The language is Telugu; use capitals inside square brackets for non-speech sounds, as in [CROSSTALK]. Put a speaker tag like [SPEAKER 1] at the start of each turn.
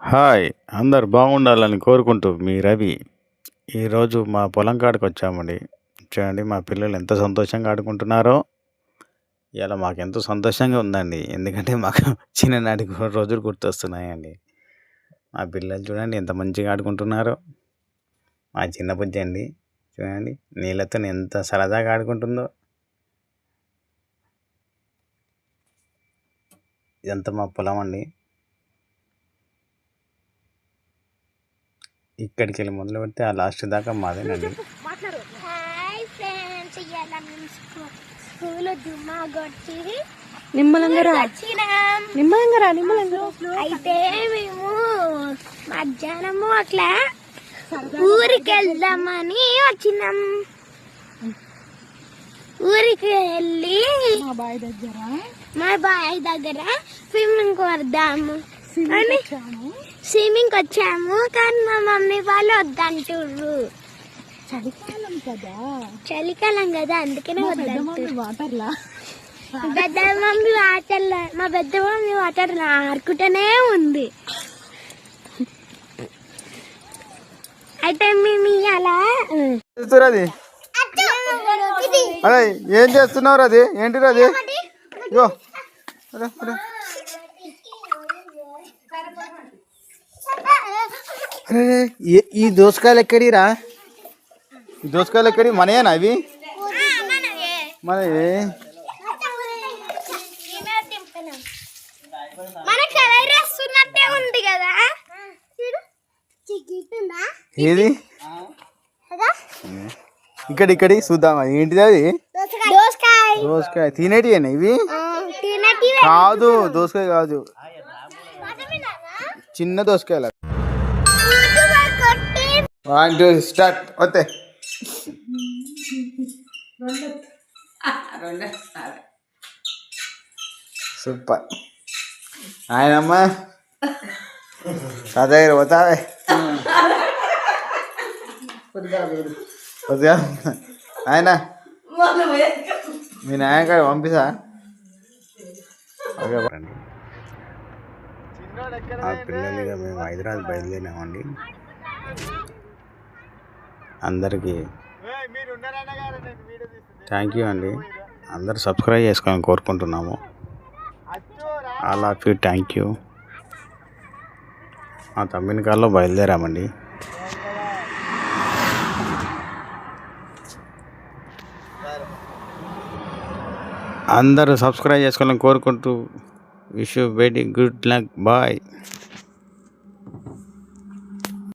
[SPEAKER 1] హాయ్ అందరు బాగుండాలని కోరుకుంటూ మీ రవి. ఈరోజు మా పొలం కాడికి వచ్చామండి. చూడండి మా పిల్లలు ఎంత సంతోషంగా ఆడుకుంటున్నారో. ఇలా మాకు ఎంతో సంతోషంగా ఉందండి. ఎందుకంటే మాకు [LAUGHS] చిన్ననాటి రోజులు గుర్తొస్తున్నాయండి. మా పిల్లలు చూడండి ఎంత మంచిగా ఆడుకుంటున్నారో. మా చిన్న బుజ్జి అండి చూడండి నీళ్ళతో ఎంత సరదాగా ఆడుకుంటుందో. ఇదంతా మా పొలం అండి. ఇక్కడికి వెళ్ళి మొదలు పెడితే ఆ లాస్ట్ దాకా మాదేనండి
[SPEAKER 2] హాయ్ ఫ్రెండ్స్ ఇవాళ మేము స్కూ- స్కూల్ దుమ్మా కొట్టి
[SPEAKER 3] నిమ్మలంగా రా
[SPEAKER 2] వచ్చినాం.
[SPEAKER 3] నిమ్మలంగా రా నిమ్మలంగా రా.
[SPEAKER 2] అయితే మేము మధ్యాహ్నము అట్లా ఊరికి వెళ్దామని వచ్చినాం. ఊరికి వెళ్ళి
[SPEAKER 3] మా బాయ్ దగ్గర.
[SPEAKER 2] మా బాయ్ దగ్గర స్విమ్మింగ్ వద్దాము అని స్విమ్మింగ్ వచ్చాము కానీ మా మమ్మీ వాళ్ళు వద్దంటుర్రు.
[SPEAKER 3] చలికాలం కదా.
[SPEAKER 2] చలికాలం కదా అందుకనే వద్దంటుర్రు.
[SPEAKER 3] వాటర్లా?
[SPEAKER 2] పెద్ద మమ్మీ వాటర్ మా పెద్ద మమ్మీ వాటర్ ఆడుకుంటూనే ఉంది. అయితే మేము అలా
[SPEAKER 1] చేస్తున్నారు అది అదే ఏం చేస్తున్నారు అది ఏంటిది అది? ఇగో. అరే, అరే. అరే, ఈ దోసకాయలు ఎక్కడిరా? ఈ దోసకాయలు ఎక్కడి? మనయేనా అవి మనవి ఏది? ఇక్కడ ఇక్కడి చూద్దామా. ఏంటిది అది?
[SPEAKER 2] దోసకాయ.
[SPEAKER 1] తినేటివేనా ఇవి? కాదు దోసకాయ కాదు. చిన్న దోసకాయలు వన్ టూ స్టార్ట్ వస్తే సూపర్ ఆయనమ్మ తాత దగ్గర పోతావే కొద్దిగా ఆయన మీ నాయన కాడ పంపిసా ఓకే రండి ఆ పిల్లలుగా మేము హైదరాబాద్ బయలుదేరినామండి అందరికీ థ్యాంక్ యూ అండి. అందరు సబ్స్క్రైబ్ చేసుకోవాలని కోరుకుంటున్నాము. All of you thank you. మా తమ్మిని కాల్లో బయలుదేరామండి. అందరూ సబ్స్క్రైబ్ చేసుకోవాలని కోరుకుంటూ wish you very good luck. Bye.